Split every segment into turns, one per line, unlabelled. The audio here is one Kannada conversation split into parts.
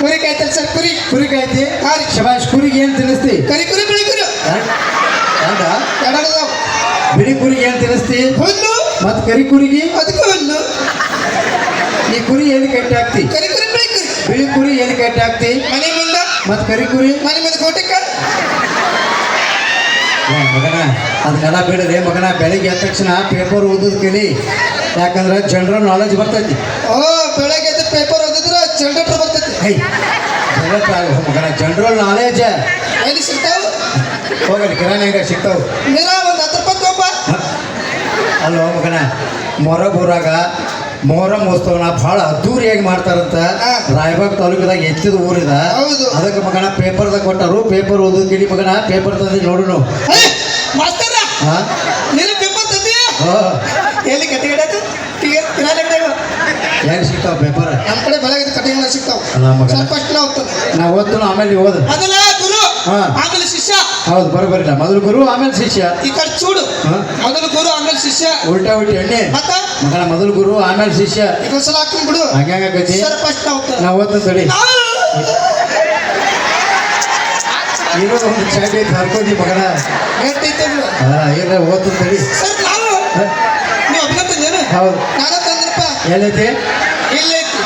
ಕುರಿ ಕಾಯ್ತಲ್ಲ ಸರ್ ಕುರಿ.
ಕುರಿ ಕಾಯ್ತಿ?
ಹಾ ರೀ.
ಶಬಾಷ್ ಕುರಿಗೆ ಏನು ತಿನ್ನಿಸ್ತಿ?
ಕರಿ ಕುರಿ ಬಿಳಿ ಕುರಿ.
ಹೌದ?
ಎರಡದಾವ
ಬಿಳಿ ಕುರಿಗೆ ಏನ್ ತಿನ್ನಿಸ್ತಿ?
ಹುಲ್ಲು.
ಮತ್ ಕರಿ ಕುರಿಗೆ?
ಅದಕ್ಕೆ ಹುಲ್ಲು.
ಈ ಕುರಿ ಏನು ಕಟ್ಟಿ ಹಾಕ್ತಿ?
ಕರಿ ಕುರಿ ಬಿಳಿ ಕುರಿ.
ಬಿಳಿ ಕುರಿ ಏನು ಕಟ್ಟಿ ಹಾಕ್ತಿ?
ಮನೆ ಮುಂದ.
ಮತ್ ಕರಿ ಕುರಿ?
ಮನೆ ಮುಂದೆ ಕೋಟೆಕ್ಕ
ಮಗನ ಅದನ್ನೆಲ್ಲ ಬಿಡದೆ ಮಗನ ಬೆಳಿಗ್ಗೆ ಎದ್ದ ತಕ್ಷಣ ಪೇಪರ್ ಓದೋದು ಕೇಳಿ. ಯಾಕಂದ್ರೆ ಜನರಲ್ ನಾಲೆಜ್ ಬರ್ತೈತಿ.
ಓ ಬೆಳಗ್ಗೆ ಎದ್ದ ಪೇಪರ್ ಓದಿದ್ರೆ ಜನರೇಟರ್ ಬರ್ತೈತಿ.
ಹೈ ಆಗು ಮಗನ ಜನರಲ್ ನಾಲೆಜ್
ಎಲ್ಲಿ ಸಿಗ್ತಾವ?
ಹೋಗಲಿ ಕಿರಾಣಿಯಾಗ ಸಿಗ್ತಾವು.
ಮೀರಾ ಒಂದು ಹತ್ತು ರೂಪಾಯಿ
ಅಲ್ವ ಮಗನ ಮೊರಬ್ ಊರಾಗ ಮೊಹರಂ ಉತ್ಸವನ ಭಾಳ ಅದ್ದೂರಿಯಾಗಿ ಮಾಡ್ತಾರಂತ. ರಾಯಬಾಗ್ ತಾಲೂಕದಾಗ ಹೆಚ್ಚಿದ ಊರಿದ.
ಹೌದು.
ಅದಕ್ಕೆ ಮಗನ ಪೇಪರ್ದಾಗ ಕೊಟ್ಟರು ಪೇಪರ್ ಓದೋದ್ಕಿಡಿ ಮಗನ ಪೇಪರ್ ತಂದು ನೋಡುನು.
ಹೇ? ಪೇಪರ್ ತಂದಿ
ಹೋ.
ಎಲ್ಲಿ ಕಿರಾಣಿ ಕಡೆ
ಹೆಂಗ್ ಸಿಗ್ತಾವ ಪೇಪರ್?
ನಮ್ಮ ಕಡೆ ಬೆಳಗ್ಗೆ ಕಟಿಂಗ್ ಸಿಗ್ತಾವ. ಅಷ್ಟು ನಾವು
ನಾ ಓದ್ತು ಆಮೇಲೆ ಓದ.
ಮೊದಲ ಗುರು. ಆಮೇಲೆ ಶಿಷ್ಯ.
ಹೌದು ಬರೋಬರಿಲ್ಲ ಮೊದಲು ಗುರು ಆಮೇಲೆ ಶಿಷ್ಯ.
ಈ ಕಡೆ ಚೂಡು. ಮೊದಲು ಗುರು ಆಮೇಲೆ ಶಿಷ್ಯ.
ಉಲ್ಟಾ ಉಲ್ಟಿ ಎಣ್ಣೆ. ಮಗನ ಮೊದಲು ಗುರು ಆಮೇಲೆ ಶಿಷ್ಯ.
ಇದೊಂದ್ ಸಲ ಹಾಕ್ತೀನಿ ಬಿಡು.
ಹಂಗಾಗೈತಿ
ಅಷ್ಟು ನಾವು
ನಾ ಓದ್ತಾನೆ ತಡಿ. ಇರೋದು ಒಂದು ಚಾಟಿ ಐತಿ ಹರ್ಕೋದಿ ಮಗನ.
ಎಷ್ಟೈತೆ ಬಿಡು.
ಹಾ ಇಲ್ಲ ಓದ್ತ ತಡಿ. ಹೌದು.
ನಾನು
ಎಲ್ಲೈತಿ?
ಇಲ್ಲೈತಿ.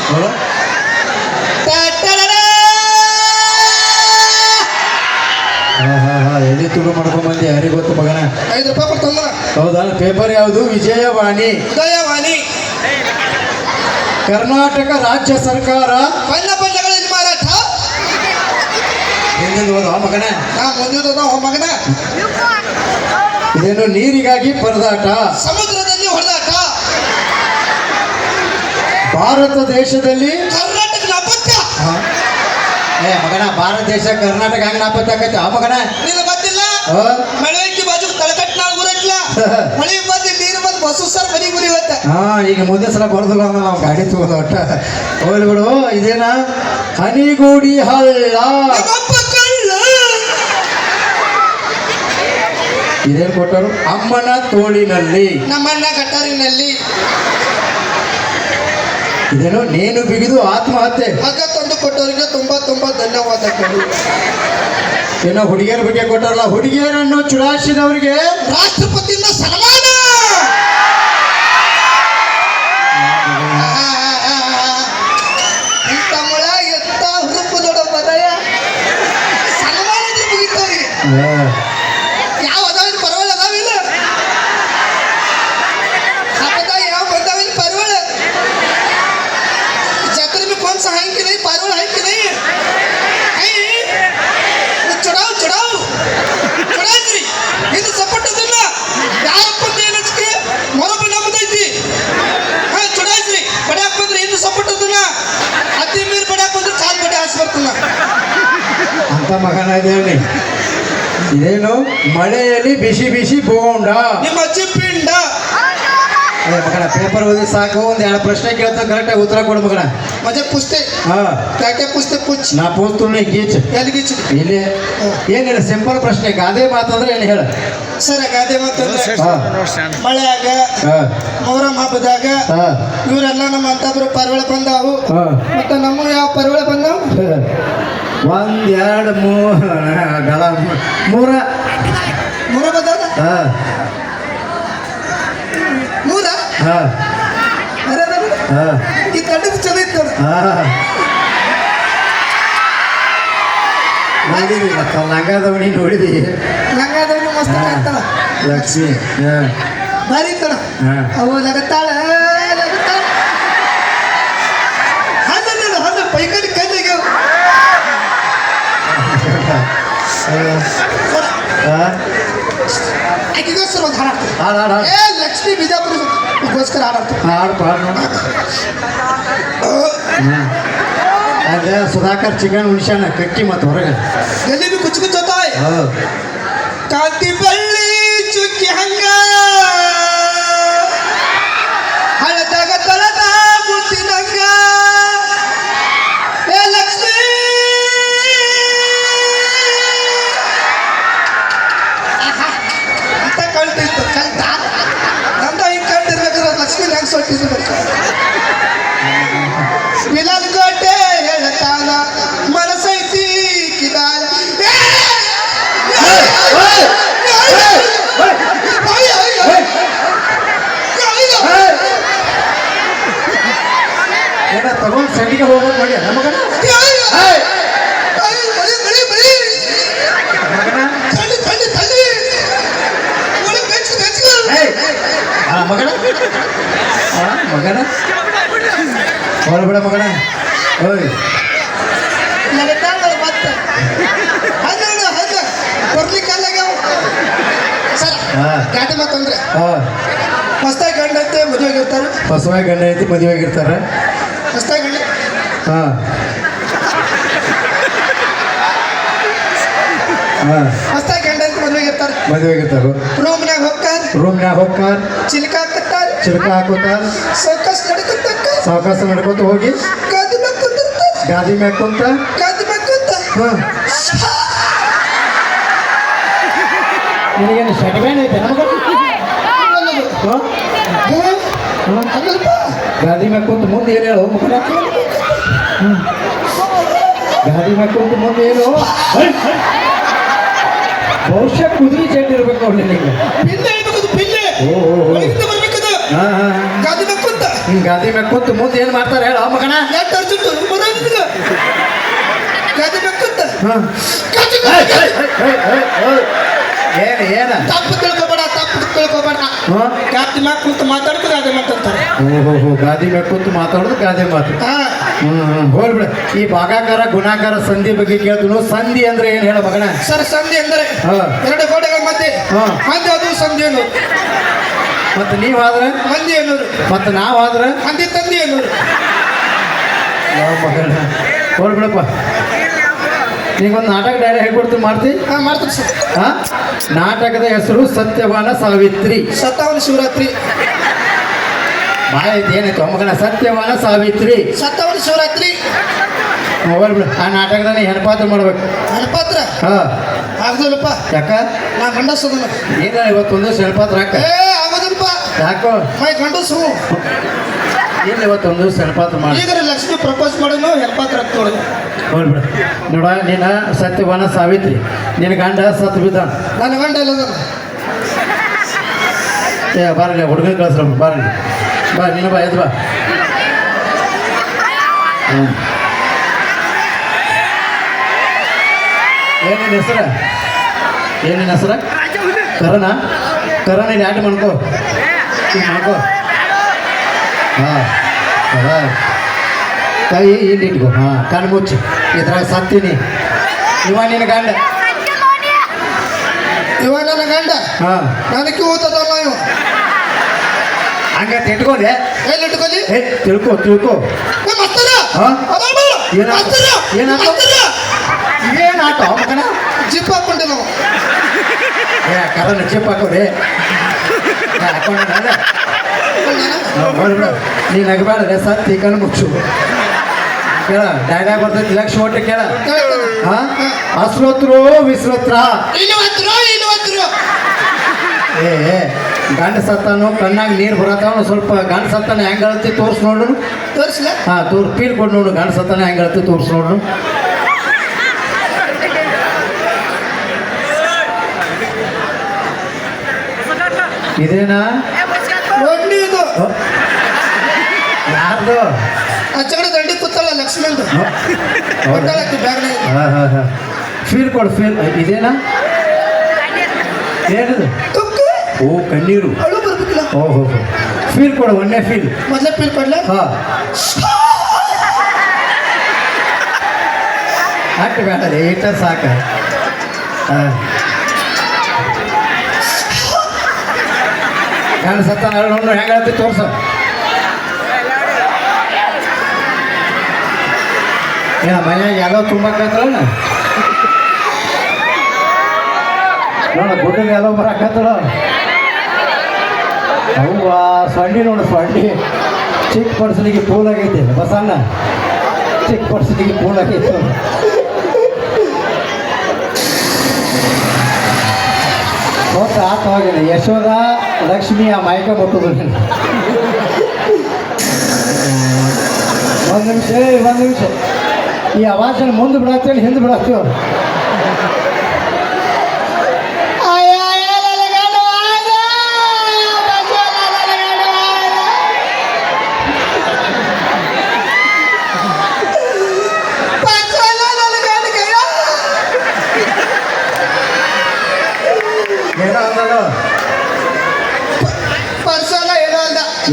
ಎಲ್ಲಿ ತುಡು ಮಾಡ್ಕೊಂಡ್ ಬಂದಿ. ಯಾರಿಗೆ ಗೊತ್ತು ಮಗನ?
ಐದು ರೂಪಾಯಿ ಕೊಡ್ತಂದ
ಹೌದಾ? ಪೇಪರ್ ಯಾವುದು? ವಿಜಯವಾಣಿ.
ವಿಜಯವಾಣಿ.
ಕರ್ನಾಟಕ ರಾಜ್ಯ ಸರ್ಕಾರ.
ಬಣ್ಣ ಬಣ್ಣಗಳಲ್ಲಿ ಮಾರಾಟ
ಹಿಂದಿಂದ ಹೋದ ಮಗನ?
ನಾ ಮುಂದಿದ ಮಗನ?
ಇದೇನು ನೀರಿಗಾಗಿ ಪರದಾಟ?
ಸಮುದ್ರದಲ್ಲಿ
ಭಾರತ ದೇಶದಲ್ಲಿ
ಕರ್ನಾಟಕ
ನಾಪತ್ತ? ಏ ಮಗನ ಭಾರತ ದೇಶ ಕರ್ನಾಟಕ ಹಂಗ ನಾಪತ್ತೆ ಆಗತ್ತೆ ಆ ಮಗನ.
ನಿನಗೆ ಗೊತ್ತಿಲ್ಲ? ಮಳೆಗೆ ಬಾಜು ತಳಕಟ್ ಮಳೆ ಬಂದು ನೀರು ಬಂದು ಬಸ್ಸು ಸರ್ ಮನೆ ಗುರಿ ಇವತ್ತ
ಹಾ ಈಗ ಮುಂದೆ ಸಲ ಬರ್ದಲ್ಲ ಅಂದ್ರೆ ನಾವು ಗಾಡಿ ತಗೋದು ಒಟ್ಟ. ಹೋಗ್ಲಿ ಬಿಡು ಇದೇನ? ಹನಿಗೂಡಿ ಹಳ್ಳ. ಇದೇನ್ ಕೊಟ್ಟರು? ಅಮ್ಮನ ತೋಳಿನಲ್ಲಿ.
ನಮ್ಮಣ್ಣ ಗಟಾರಿನಲ್ಲಿ
ಇದೇನು ನೇಣು ಬಿಗಿದು ಆತ್ಮಹತ್ಯೆ.
ಹಗ್ಗ ತಂದು ಕೊಟ್ಟವರಿಗೆ ತುಂಬಾ ತುಂಬಾ ಧನ್ಯವಾದಗಳು
ಏನೋ ಹುಡುಗಿಯರ ಬಗ್ಗೆ ಕೊಟ್ಟಾರಲ್ಲ ಹುಡುಗಿಯರನ್ನು ಚುಡಾಯಿಸಿದವರಿಗೆ
ರಾಷ್ಟ್ರಪತಿಯಿಂದ ಸನ್ಮಾನ! ಎತ್ತ ಹುರುಪು ದೊಡ್ಡ ಬದಯ ಅದಲ್ಲ ಅತಿ ಮೀರಿ ಬಡ್ಯಾಕ್ ಬಂದ್ರೆ ಕಾಲ್ ಬಡ್ಡೆ ಹಾಸಿ
ಅಂತ ಮಗನ ಇದೇನಿ ಇದೇನು ಮಳೆಯಲ್ಲಿ ಬಿಸಿ ಬಿಸಿ ಬೋಂಡ.
ನಿಮ್ಮ ಅಜ್ಜಿ ಪಿಂಡ.
ಮಗನ ಪೇಪರ್ ಓದಿ ಸಾಕು ಒಂದ್ ಎರಡು ಪ್ರಶ್ನೆ ಕೇಳ್ತಾನೆ ಕರೆಕ್ಟಾಗಿ ಉತ್ತರ ಕೊಡು ಮಗನ.
ಮಜೆ ಪುಸ್ತೆ
ಹಾ.
ಕ್ಯಾಕೆ ಪುಸ್ತೆ ಪುಚ್.
ನಾ ಪೋಸ್ತುನಿ ಗೀಚ್
ಎಲ್ಲಿಗಿಚ್ಚು
ಇಲ್ಲಿ. ಏನಿಲ್ಲ ಸಿಂಪಲ್ ಪ್ರಶ್ನೆ ಗಾದೆ ಮಾತಂದ್ರೆ ಏನು ಹೇಳ.
ಸರ ಗಾದೆ ಮಾತಂದ್ರೆ ಮಳೆಯಾಗ ಮೊಹರಂ ಹಬ್ಬದಾಗ ಇವರೆಲ್ಲ ನಮ್ಮ ಅಂತಬ್ರು ಪರ್ವಳ ಬಂದಾವು. ಮತ್ತೆ ನಮ್ಮ ಯಾವ ಪರ್ವಳ ಬಂದಾವು?
ಒಂದ್ ಎರಡು ಮೂರು ಮೂರ.
ಮೂರ
ಬಂದಾವ?
ಮೂರ. ಈ ತಡ್ಡದು ಚಲೋ ಇತ್ತು ನೋಡು.
ಹಾ. ನೋಡಿದಿ ಲಂಗ ಲಂಗಾದವಣಿ ನೋಡಿದಿ
ಲಂಗಾದವನು ಮಸ್ತ್ ಕಾಣ್ತಾಳ
ಲಕ್ಷ್ಮಿ ಹಾ.
ಭಾರಿ ಕಣ
ಹಾ.
ಅವು ಲಗತ್ತಾಳ ಲಗತ್ತಾಳ ಹಣ್ಣು ನೋಡು ಹಣ್ಣು ಪೈಕಡಿ ಕಣ್ಣಿಗೆ
ಹಾ.
ಆಕೆಗೋಸ್ಕರ ಒಂದು ಹಾಡಾಡ್ತಾರೆ
ಹಾಡು ಹಾಡು ಹಾಡು.
ಏ ಲಕ್ಷ್ಮೀ ಬಿಜಾಪುರಗೋಸ್ಕರ ಹಾಡಾಡ್ತಾರೆ
ಹಾಡು ಪಾಡು ನೋಡು ಹ್ಮ್. ಅದೇ ಸುಧಾಕರ್ ಚಿಕನ್ ಉಳಿಸ್ಯಾನ ಕಟ್ಟಿ ಮತ್ತು ಹೊರಗೆ
ಎಲ್ಲಿ ಬಿ ಕುಚ್ಚು ಕುಚ್ಚು ಹೋತಾಯ್
ಹೌದು.
ಕಾಂತಿ ಬಳ್ಳಿ
ಹೋಗ್ಬೇಕು ನೋಡಿ ನಮಗನ ಮಾಡಿ
ಬಳಿ ಬಳಿ ಬಳಿ
ಮಗನ? ಮಗನ? ಹೊರಬಿಡ ಮಗನ. ಓಯ್.
ನೋಡು. ಗಾಡಿ ಮಾತಂದ್ರೆ
ಹಾ
ಹೊಸ್ದಾಗಿ ಗಂಡ ಐತೆ ಮದುವೆ ಆಗಿರ್ತಾರೆ
ಹೊಸವಾಗಿ ಗಂಡ ಐತಿ ಮದುವೆ
ಗಂಡ
ಹಾ ಹಾ
ಹೊಸ್ದಾಗಿ ಗಂಡ ಐತೆ ಮದುವೆ ಆಗಿರ್ತಾರೆ
ಮದುವೆ ಆಗಿರ್ತಾರ
ರೂಮ್ನಾಗ ಹೋಗ್ತಾರ
ರೂಮ್ನ್ಯಾಗ ಹೋಗ್ತಾರ
ಚಿಲ್ಕ ಹಾಕತ್ತಾರ
ಚಿಲ್ಕ ಹಾಕೋತಾರ
ಸೌಕಸ್ ನಡ್ಕತ್ತಕ್ಕ
ಸಾವಕಾಶ ನಡ್ಕೊತ ಹೋಗಿ
ಗಾದಿ ಮ್ಯಾಗ ಕುಂದಿರ್ತಾರ
ಗಾದಿ ಮ್ಯಾಗ ಕುಂತ
ಗಾದಿ ಮ್ಯಾಗ ಕುಂತ
ಹಾ ನಿನಗೇನು ಶಟಬ್ಯಾನ್ ಐತೆ ನಮಗ ಹಾ? ಹಾ?
ಹಂಗಲ್ಪ
ಗಾದಿ ಮ್ಯಾಗ ಕುಂತ ಮುಂದೆ ಏನು ಹೇಳು ಮಗನ ಮ್ಯಾಗ ಕುಂತ ಮುಂದೆ ಏನು. ಬಹುಶಃ ಕುದುರೆ ಚೆಂಡು ಇರ್ಬೇಕು ನಿನಗೆ.
ಗಾದಿ ಮ್ಯಾಗ ಕುಂತ
ಮುಂದೆ ಏನು ಮಾಡ್ತಾರೆ ಹೇಳ ಮಗನ?
ಗಾದಿ ಮ್ಯಾಗ ಕುಂತ
ಏನು ಏನ?
ತಪ್ಪು ತಿಳ್ಕೊಬೇಡ ತಪ್ಪು ತಿಳ್ಕೊಬೇಡ. ಗಾದಿ ಮ್ಯಾಗ ಕುಂತು ಮಾತಾಡ್ಕೊ ಗಾದಿ ಮಾತಾಡ್ತಾರೆ
ಓಹೋ ಹೋ ಗಾದಿ ಮ್ಯಾಗ ಕುಂತು ಮಾತಾಡೋದು ಗಾದೆ ಮಾತು. ಹೋಗ್ಬಿಡ ಈ ಭಾಗಾಕಾರ ಗುಣಾಕಾರ ಸಂಧಿ ಬಗ್ಗೆ ಕೇಳ್ತು ಸಂಧಿ ಅಂದ್ರೆ ಏನು ಹೇಳ ಮಗನ?
ಸರ್ ಸಂಧಿ ಅಂದ್ರೆ. ಎರಡು ಗೋಡೆಗಳ ಮಧ್ಯೆ. ಮಂದಿ ಅದು ಸಂಧಿ ಅನ್ನೋರು
ಮತ್ತೆ ನೀವಾದ್ರೆ?
ಮಂದಿ ಅನ್ನೋರು
ಮತ್ತೆ ಆದ್ರೆ
ಮಂದಿ ತಂದಿ ಅನ್ನೋರು
ಹೋಗ್ಬಿಡಪ್ಪ ನೀಗೊಂದು ನಾಟಕ ಡೈರೆ ಹೇಳ್ಕೊಡ್ತೀನಿ ಮಾಡ್ತಿ
ಹಾ ಮಾಡ್ತಾರೆ ಸರ್.
ಹಾ? ನಾಟಕದ ಹೆಸರು ಸತ್ಯವಾನ ಸಾವಿತ್ರಿ.
ಸತ್ತಾವನ ಶಿವರಾತ್ರಿ.
ಮಾಹಿತಿ ಏನಾಯ್ತು ಮಗನ ಸತ್ಯವಾನ ಸಾವಿತ್ರಿ.
ಸತ್ತಾವನ ಶಿವರಾತ್ರಿ.
ಹೋಗ್ಬಿಡು ಆ ನಾಟಕದಲ್ಲಿ ಹೆಣ್ಪಾತ್ರ ಮಾಡ್ಬೇಕು.
ಗಣಪಾತ್ರ
ಹಾ.
ಆಗೋದಿಲ್ಲಪ್ಪ.
ಯಾಕ?
ನಾ ಗಂಡಸದನ.
ಏನ ಇವತ್ತೊಂದು ಹೆಣ್ಪಾತ್ರ ಹಾಕ?
ಏ ಆಗೋದಿಲ್ಲಪ್ಪ.
ಯಾಕೋ?
ಮೈ ಗಂಡಸು.
ಏನು ಇವತ್ತೊಂದು ಹೆಣ್ಪಾತ್ರ ಮಾಡಿ.
ಲಕ್ಷ್ಮಿ ಪ್ರಪೋಸ್ ಮಾಡೋನು ಹೆಲ್ಪಾತ್ರ ಆಗ್ತೋಳು
ಹೋಗ್ಬಿಡು ನೋಡ ನೀನ ಸತ್ಯವನ ಸಾವಿತ್ರಿ. ನಿನ್ನ ಗಂಡ ಸತ್ ಬಿದ್ದ
ನನ್ನ ಗಂಡ ಇಲ್ಲ
ಏ ಬಾರಲಿ ಹುಡುಗ ಕಳಿಸ್ರ ಬಾರಲಿ ಬಾ ನೀನು ಬಾ ಎದ್ದು ಬಾ. ಏನಿನ ಹೆಸರ? ಏನೇನು ಹೆಸರ? ಕರಣ ಕರಣ ಇಲ್ಲಿ ಆಟ ಮಾಡ್ಕೋ. ಮಾಡ್ಕೋ. ಹಾಂ ಹಾಂ ಕೈ ಇಲ್ಲಿ ಇಟ್ಕೋ ಹಾಂ ಕಣ್ಣು ಮುಚ್ಚಿ ಇದ್ರಾಗ ಸತ್ತೀನಿ ಇವ ನಿನ್ನ ಗಂಡ
ಇವ ನನ್ನ ಗಂಡ
ಹಾಂ
ನನಗೆ ಊತದಲ್ಲ ಇವ
ಹಂಗಂತ ಇಟ್ಕೊಂಡೆ
ಎಲ್ಲಿ ಇಟ್ಕೊಲಿ
ಏ ತಿಳ್ಕೊ ತಿಳ್ಕೊ
ಏ, ಮಸ್ತನ
ಹಾ?
ಅಬ್ಬಬ್ಬ!
ಏನಾಯ್ತು?
ಮಸ್ತನ!
ಏನಾಯ್ತು?
ಮಸ್ತನ!
ಏನಾಟ ಮಗನ
ಜಿಪ್ ಹಾಕೊಂಡಿಲ್ಲ ಅವ.
ಏ ಕರನ ಚಿಪ್ ಹಾಕೋರಿ ಹಾಕೊಂಡ ನೀ ನಗಬೇಡ ಸತ್ತಿ ಕಣ್ಣು ಮುಚ್ಚು ಕೇಳ ಡೈಲಾಗ್ ಬರ್ತೈತಿ ಲಕ್ಷ ಓಟ್ರಿ ಕೇಳ.
ಇನ್ನು ಹತ್ರ
ಏ ಗಂಡ ಸತ್ತಾನು ಕಣ್ಣಾಗ ನೀರು ಬರತ್ತಾವ ಸ್ವಲ್ಪ ಗಂಡ ಸತ್ತಾನ ಹೆಂಗ್ ಅಳತಿ ತೋರ್ಸ್ ನೋಡು.
ತೋರಿಸ್ಲ?
ಹಾ ತೋರ್ ಪೀಲ್ ಕೊಡು ನೋಡು ಗಂಡ ಸತ್ತಾನ ಹೆಂಗ್ ಅಳತಿ ತೋರ್ಸ್ ನೋಡು. ಇದೇನಾ? ಯಾರ್ದು?
ಆಚೆಗಡೆ ದಂಡಿ ಕೂತಲ್ಲ ಲಕ್ಷ್ಮಣ್
ಹ? ಹೌದಾ
ಕೊಟ್ಟಾಳಕ್ಕೆ ಬ್ಯಾಗ್ನಾಗ
ಹಾಂ ಹಾಂ ಹಾಂ. ಫೀಲ್ ಕೊಡು ಫೀಲ್ ಇದೇನಾ? ಏನದು? ಓ ಕಣ್ಣೀರು.
ಅಳು ಬರ್ಬೇಕಿಲ್ಲ.
ಓಹೋ ಹೋ. ಫೀಲ್ ಕೊಡು ಒಳ್ಳೆ ಫೀಲ್
ಮೊದಲೇ ಫೀಲ್ ಕೊಡ್ಲ?
ಹಾ. ಹಾಕಿ ಬೇಡ ಏಟ ಸಾಕ. ಗಂಡ ಸತ್ತ ನೋಡು ಹೆಂಗಂತ ತೋರ್ಸ ಏನ ಮನ್ಯಾಗ ಯಾವ ತುಂಬಾಕತ್ತಲ್ಲ ನೋಡ, ಗುಡ್ಡದ ಎಲ್ಲ ಬರಾಕತ್ತಳ ಅವ್ವ ಸೊಂಡಿ ನೋಡು ಸೊಂಡಿ ಚಿಕ್ಕ ಪರ್ಸನಿಗೆ ಪೂಲ್ ಆಗೈತಿ, ಬಸಣ್ಣ. ಚಿಕ್ಕ ಪರ್ಸನಿಗೆ ಪೂಲ್ ಆಗೈತೆ ಗೊತ್ತ, ಆತ ಹೋಗಿಲ್ಲ. ಯಶೋದ ಲಕ್ಷ್ಮಿ, ಆ ಮಾಯಕ ಮುಟ್ಟುದು ಒಂದು ನಿಮಿಷ ಒಂದು ನಿಮಿಷ. ಈ ಅವಾಜನ ಮುಂದೆ ಬಿಡತ್ತೇಳಿ ಹಿಂದೆ ಬಿಡತ್ತೀವ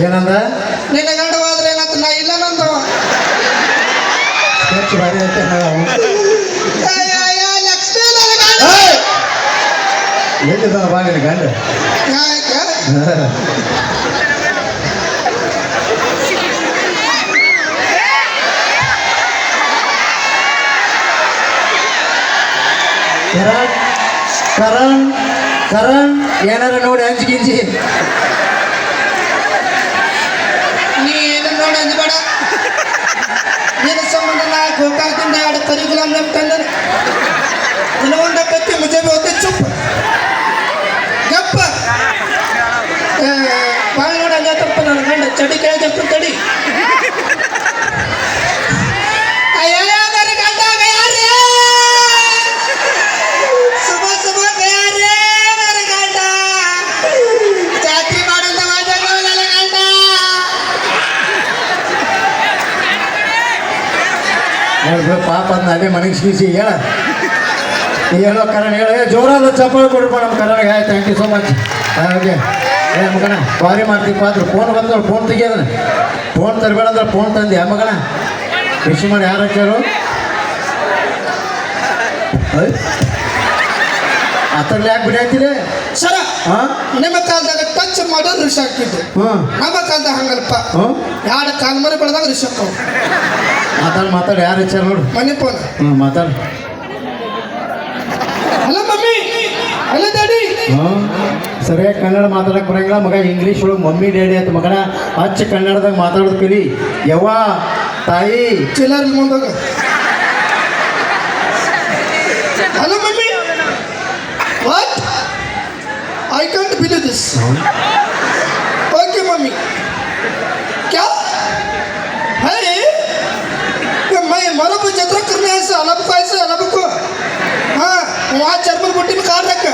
ಏನಂದ
ನಿನ್ನ ಗಂಡವಾದ್ರೆ ಏನಂತ ನಾ ಇಲ್ಲ ನಂದು
ಸ್ಕೆಚ್ ಭಾರಿ ಐತೆ ನಾವು
ಅಯ್ಯಯ್ಯ, ಲಕ್ಷ್ಮೀ ನನ್ನ ಗಂಡ
ಏಯ್! ಎಲ್ಲಿದ್ದಾನ ಬಾ ನಿನ್ನ ಗಂಡ
ಯಾಕೆ?
ಕರಣ್ ಕರಣ್ ಕರಣ್ ಏನಾರ ನೋಡಿ ಹಂಚಿ ಗಿಂಚಿ
ನೀ ಏನು ನೋಡಿ ಅಂಜಬೇಡ ನಿನ್ನ ಸಂಬಂಧ ನಾ ಗೋಕಾಕದಿಂದ ಎರಡು ಕರಿಗುಲಾಮ್ ನಮ್ಮ ತಂದರೆ ಇನ್ನು ಒಂದು ಕತ್ತಿ ಮುಜೆ ಹೋಗ್ತಿ ಚುಪ್ ಗಪ್ಪ. ಬಾಳ್ ನೋಡಿ ಹಂಗತ್ತಪ್ಪ ನನ್ನ ಗಂಡ ಚಡಿ ತಡಿ.
ನೋಡ್ಬಿಡು ಪಾಪ ಅಂದ ಅದೇ ಮನೆಗೆ ಸೀಸಿ ಹೇಳ. ಹೇಳೋ ಕರಣ ಹೇಳ. ಜೋರಾದ ಚಪ್ಪಾಳೆ ಕೊಡ್ರಪ್ಪ ನಮ್ಮ ಕರಣಗೆ ಆಯ್ತು ಥ್ಯಾಂಕ್ ಯು ಸೋ ಮಚ್ ಹಾಗೆ ಏ ಮಗನ ಮಾಡ್ತೀವಿ ಆದ್ರೆ ಫೋನ್ ಬಂದ್ರೆ ಫೋನ್ ತೆಗಿಯೋದನ್ನ ಫೋನ್ ತರಬೇಡ ಅಂದ್ರೆ ಫೋನ್ ತಂದೆ ಆ ಮಗನ? ವಿಶ್ ಮಾಡಿ ಯಾರು ಹಚ್ಚಾರು ಅದ್ರಲ್ಲಿ ಯಾಕೆ ಬಿಡಾಯ್ತಿರಿ
ಸರ
ಹಾಂ
ನಿಮ್ಮ ಕಾಲದಾಗ ಟಚ್ ಮಾಡೋದು ರಿಷ್ ಹಾಕಿದ್ದು ನಮ್ಮ ಕಾಲದಾಗ ಹಂಗಲ್ಪ.
ಯಾರ
ಎರಡು ಕಾಲ್ ಮರಿ ಬೆಳೆದಾಗ ರಿಷ ಹಾಕವು
ಮಾತಾಡಿ ಮಾತಾಡಿ ಯಾರು ಹಚ್ಚಾರ ನೋಡು.
ಮನೆ ಫೋನ್
ಹ್ಞೂ ಮಾತಾಡಿ.
Hello mummy. Hello daddy.
ಹಾಂ? ಸರಿಯಾಗಿ ಕನ್ನಡ ಮಾತಾಡಕ್ಕೆ ಬರಂಗಿಲ್ಲ. ಮಗ ಇಂಗ್ಲೀಷ್ ಒಳಗೆ ಮಮ್ಮಿ ಡ್ಯಾಡಿ ಅಂತ ಮಗನ ಅಚ್ಚ ಕನ್ನಡದಾಗ ಮಾತಾಡೋದು ಕಲಿ. ಯವ್ವ ತಾಯಿ.
ಚಿಲ್ಲರ್ ಮುಂದಾಗ hello mummy. What I can't believe this ये मैं मरो को जतरा करने ऐसे अलग को ऐसे अलग को हाँ वहाँ चरबल बुट्टी में कार रख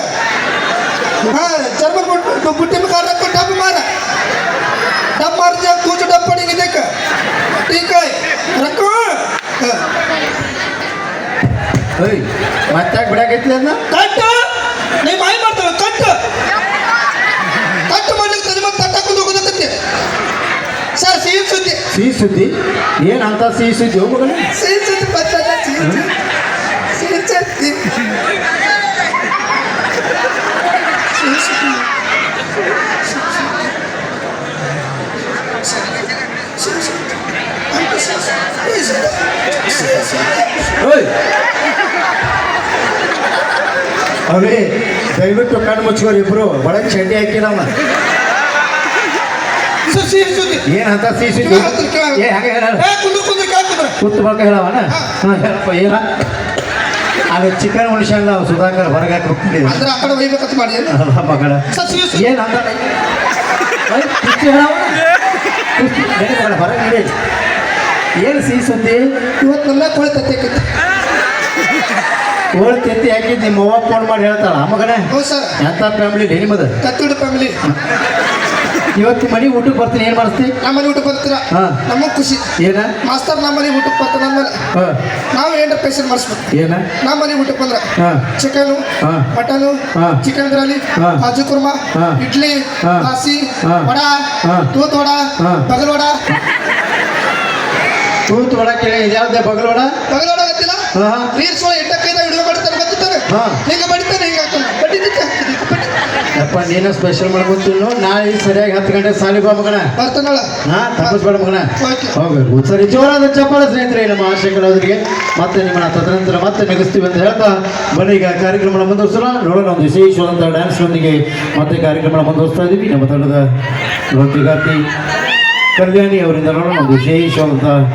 हाँ चरबल बुट- बुट्टी में कार रख डब मारा डब मार जब कुछ डब पड़ेगी देख ठीक है रखो हाँ।
ಏಯ್ ಮತ್ತಾಕೆ ಬಿಡಾಕೈತಿ ಅದನ್ನ
ಕಟ್ಟು ನೀ ಮಾಯಿ ಮಾಡ್ತಾವೆ ಕಟ್ಟು ಸಿಹಿ ಸುದ್ದಿ?
ಏನಂತ ಅಂತ ಸಿಹಿ ಸುದ್ದಿ? ಹೋಗ್ ಮಗನ.
ಸಿಹಿ ಸುದ್ದಿ ಬರ್ತದ ಸಿಹಿ ಸುದ್ದಿ.
ಅವೇ ದಯವಿಟ್ಟು ಕಣ್ಣು ಮುಚ್ಕೋರಿ ಇಬ್ರು. ಒಳಗೆ ಚಡ್ಡಿ ಹಾಕಿ ನಾವು
ಸರ್, ಸಿಹಿ ಸುದ್ದಿ
ಏನು ಅಂತ ಸಿಹಿ ಸುದ್ದಿ ಏ ಹಾಗೆ ಹೇಳ
ಕುಂದ್ರು ಕುಂದ್ರು ಕೇಳ ಕುಂದ್ರು?
ಕೂತು ಬಳ್ಕ ಹೇಳವನ ಹೇಳಪ್ಪ ಏನ? ಅದು ಚಿಕನ್ ನಾವು ಸುಧಾಕರ್ ಹೊರಗೆ ಹಾಕಿ ಹೋಗ್ತಿದ್ದೀವಿ
ಅಂದ್ರೆ ಆ ಕಡೆ ಒಯ್ಬೇಕಂತ ಮಾಡಿ
ಮಗಳ.
ಸರ್ ಸಿಹಿ ಸುದ್ದಿ
ಏನು ಅಂತ? ಏಯ್, ಕುಸ್ತಿ ಹೇಳವ್ವ. ಕುಸ್ತಿ ಹೊರಗೆ ನಡಿ. ಏನು ಸಿಹಿ ಸುದ್ದಿ
ಇವತ್ತು ನನ್ನ ಕೋಳಿ ತತ್ತೇಕಿತ್ತು
ಕೋಳಿ ತೆತ್ತಿ ಹಾಕಿದ್ದು ನಿಮ್ಮ ಅವ್ವ ಫೋನ್ ಮಾಡಿ ಹೇಳ್ತಾಳ ಮಗನೇ? ಎಂಥ ಫ್ಯಾಮಿಲಿ ನಿಮ್ಮದು?
ಕತ್ತಿಡು ಫ್ಯಾಮಿಲಿ
ಇವತ್ತು ಮನೆ ಊಟಕ್ಕೆ ಬರ್ತೀನಿ ಏನು ಮಾಡಿಸ್ತಿ
ನಮ್ಮ ಮನೆ ಊಟಕ್ಕೆ ಬರ್ತೀರಾ
ಹಾ.
ನಮಗೆ ಖುಷಿ
ಏನ
ಮಾಸ್ತರ್ ನಮ್ಮ ಮನೆ ಊಟಕ್ಕೆ ಬರ್ತಾರೆ ನಮ್ಮ
ಹಾಂ
ನಾವು ಏನಾರ ಪೇಷನ್ ಮಾಡಿಸ್ಬೇಕು
ಏನ
ನಮ್ಮ ಮನೆ ಊಟಕ್ಕೆ ಬಂದ್ರೆ
ಹಾಂ
ಚಿಕನು
ಹಾ.
ಮಟನು
ಹಾ.
ಚಿಕನ್ ಗ್ರಾಲಿ
ಹಾ.
ಕಾಜು ಕುರ್ಮಾ
ಹಾ.
ಇಡ್ಲಿ
ಹಾ. ಹಾ.
ವಡ
ಹಾ.
ತೂತ್ ವಡ
ಹಾ.
ಬಗಲ್ ವಡ
ತೂತು ವಡ ಕೇಳಿ ಇದ್ಯಾವ್ದೇ ಬಗಲ್ ವಡ
ಬಗಲ್ ವಡ ಗೊತ್ತಿಲ್ಲ
ಹಾಂ
ರೀಲ್ಸ್ ಒಳಗೆ ಎಟ್ಟ ಕೈದಾಗ ವಿಡಿಯೋ ಮಾಡ್ತಾರೆ ಗೊತ್ತಿರ್ತಾರೆ
ಹಾ.
ಹಿಂಗೆ ಬಡಿತಾನೆ ಹಿಂಗೆ ಹಾಕ್ತಾನೆ
ಯಪ್ಪ ನೀನು ಸ್ಪೆಷಲ್ ಮಾಡ್ಕೊತೀನಿ ನಾಳೆ ಸರಿಯಾಗಿ ಹತ್ತು ಗಂಟೆ ಸಾಲಿ ಬಾ ಮಗನ. ಹಾ ತಪ್ಪಿಸ್ಬೇಡ ಮಗನ. ಹೋಗ್ಬೇಕು. ಸರಿ ಜೋರಾದ ಚಪ್ಪಾಳ ಸ್ನೇಹಿತರೆ ನಮ್ಮ ಆಶಯಗಳವರಿಗೆ ಮತ್ತೆ ನಿಮ್ಮನ್ನ ತದನಂತರ ಮತ್ತೆ ನೆಗಸ್ತೀವಿ ಅಂತ ಹೇಳ್ತಾ ಬನ್ನಿ ಈಗ ಕಾರ್ಯಕ್ರಮ ಮುಂದುವರಿಸೋಣ. ನೋಡೋಣ ಒಂದು ವಿಶೇಷವಾದಂಥ ಡ್ಯಾನ್ಸ್ನೊಂದಿಗೆ ಮತ್ತೆ ಕಾರ್ಯಕ್ರಮ ಮುಂದುವರಿಸ್ತಾ ಇದ್ದೀವಿ ನಮ್ಮ ತಂಡದ ನೃತ್ಯಗಾರ್ತಿ ಕಲ್ಯಾಣಿ ಅವರಿಂದ ನೋಡೋಣ ಒಂದು ವಿಶೇಷವಾದಂಥ